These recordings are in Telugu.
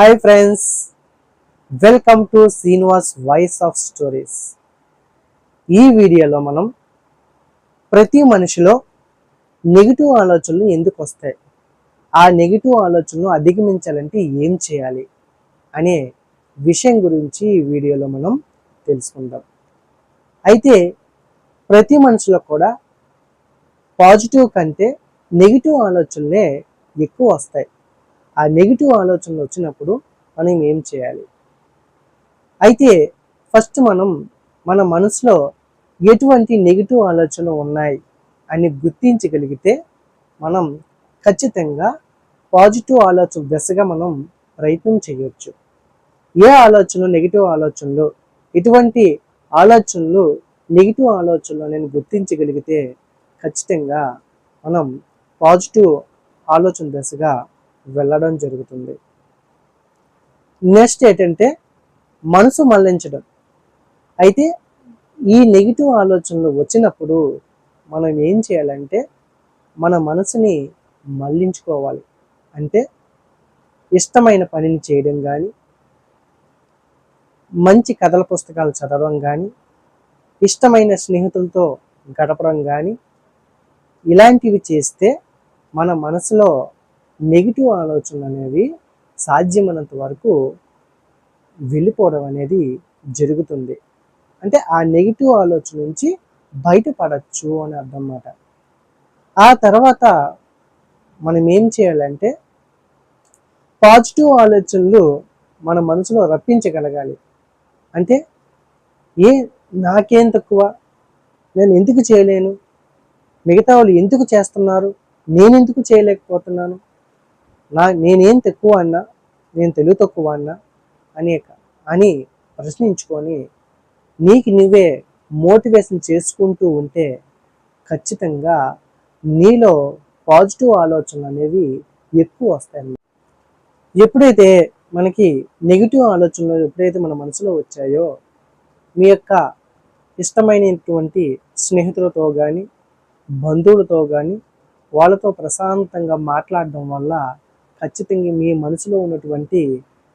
Hi friends welcome to Srinivas voice of stories. ఈ వీడియోలో మనం ప్రతి మనిషిలో నెగిటివ్ ఆలోచనలు ఎందుకు వస్తాయి? ఆ నెగిటివ్ ఆలోచనలు అధిగమించాలంటే ఏం చేయాలి? అనే విషయం గురించి ఈ వీడియోలో మనం తెలుసుకుందాం. అయితే ప్రతి మనిషిలో కూడా పాజిటివ్ కంటే నెగిటివ్ ఆలోచనలే ఎక్కువ వస్తాయి. ఆ నెగిటివ్ ఆలోచనలు వచ్చినప్పుడు మనం ఏం చేయాలి? అయితే ఫస్ట్ మనం మన మనసులో ఎటువంటి నెగిటివ్ ఆలోచనలు ఉన్నాయి అని గుర్తించగలిగితే మనం ఖచ్చితంగా పాజిటివ్ ఆలోచన దశగా మనం ప్రయత్నం చేయవచ్చు ఏ ఆలోచనలు నెగిటివ్ ఆలోచనలు ఎటువంటి ఆలోచనలు నెగిటివ్ ఆలోచనలు నేను గుర్తించగలిగితే ఖచ్చితంగా మనం పాజిటివ్ ఆలోచన దశగా వెళ్ళడం జరుగుతుంది. నెక్స్ట్ ఏంటంటే మనసు మళ్ళించడం. అయితే ఈ నెగిటివ్ ఆలోచనలు వచ్చినప్పుడు మనం ఏం చేయాలంటే మన మనసుని మళ్ళించుకోవాలి అంటే ఇష్టమైన పనిని చేయడం కానీ మంచి కథల పుస్తకాలు చదవడం కానీ ఇష్టమైన స్నేహితులతో గడపడం కానీ ఇలాంటివి చేస్తే మన మనసులో నెగిటివ్ ఆలోచనలు అనేవి సాధ్యమైనంత వరకు వెళ్ళిపోవడం అనేది జరుగుతుంది. అంటే ఆ నెగిటివ్ ఆలోచన నుంచి బయటపడచ్చు అని అర్థం అన్నమాట. ఆ తర్వాత మనం ఏం చేయాలంటే పాజిటివ్ ఆలోచనలు మన మనసులో రప్పించగలగాలి. అంటే ఏ నాకేం తక్కువ? నేను ఎందుకు చేయలేను? మిగతా వాళ్ళు ఎందుకు చేస్తున్నారు? నేను ఎందుకు చేయలేకపోతున్నాను? నా నేనేం తక్కువ అన్నా నేను తెలుగు తక్కువ అన్నా అనేక. అని ప్రశ్నించుకొని నీకు నువ్వే మోటివేషన్ చేసుకుంటూ ఉంటే ఖచ్చితంగా నీలో పాజిటివ్ ఆలోచనలు అనేవి ఎక్కువ వస్తాయి ఎప్పుడైతే మనకి నెగిటివ్ ఆలోచనలు ఎప్పుడైతే మన మనసులో వచ్చాయో మీ యొక్క ఇష్టమైనటువంటి స్నేహితులతో కానీ బంధువులతో కానీ వాళ్ళతో ప్రశాంతంగా మాట్లాడడం వల్ల ఖచ్చితంగా మీ మనసులో ఉన్నటువంటి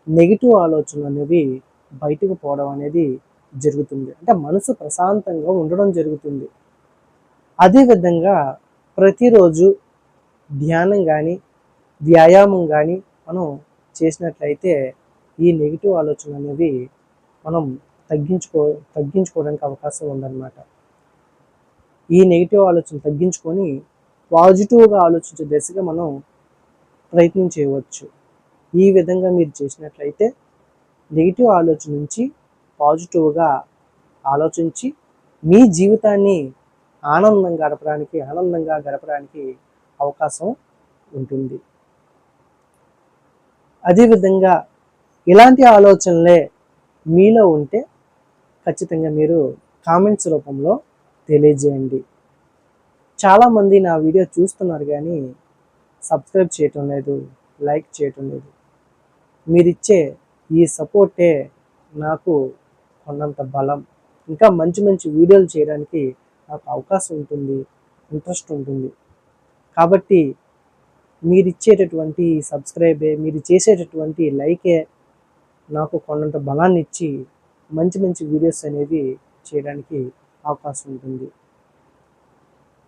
నెగిటివ్ ఆలోచనలు అనేవి బయటకు పోవడం అనేది జరుగుతుంది. అంటే మనసు ప్రశాంతంగా ఉండడం జరుగుతుంది. అదేవిధంగా ప్రతిరోజు ధ్యానం కానీ వ్యాయామం కానీ మనం చేసినట్లయితే ఈ నెగిటివ్ ఆలోచనలు అనేవి మనం తగ్గించుకో తగ్గించుకోవడానికి అవకాశం ఉందన్నమాట. ఈ నెగిటివ్ ఆలోచన తగ్గించుకొని పాజిటివ్గా ఆలోచించే దశగా మనం ప్రయత్నం చేయవచ్చు. ఈ విధంగా మీరు చేసినట్లయితే నెగిటివ్ ఆలోచన నుంచి పాజిటివ్గా ఆలోచించి మీ జీవితాన్ని ఆనందంగా గడపడానికి ఆనందంగా గడపడానికి అవకాశం ఉంటుంది. అదేవిధంగా ఇలాంటి ఆలోచనలే మీలో ఉంటే ఖచ్చితంగా మీరు కామెంట్స్ రూపంలో తెలియజేయండి. చాలామంది నా వీడియో చూస్తున్నారు కానీ సబ్స్క్రైబ్ చేయటం లేదు లైక్ చేయటం లేదు. మీరిచ్చే ఈ సపోర్టే నాకు కొన్నంత బలం. ఇంకా మంచి మంచి వీడియోలు చేయడానికి నాకు అవకాశం ఉంటుంది ఇంట్రెస్ట్ ఉంటుంది. కాబట్టి మీరు ఇచ్చేటటువంటి సబ్స్క్రైబే మీరు చేసేటటువంటి లైకే నాకు కొన్నంత బలాన్ని ఇచ్చి మంచి మంచి వీడియోస్ అనేవి చేయడానికి అవకాశం ఉంటుంది.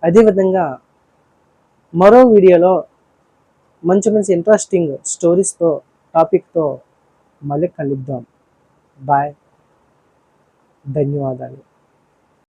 అదేవిధంగా మరో వీడియోలో మంచి మంచి ఇంట్రెస్టింగ్ స్టోరీస్తో టాపిక్తో మళ్ళీ కలుద్దాం. బాయ్ ధన్యవాదాలు.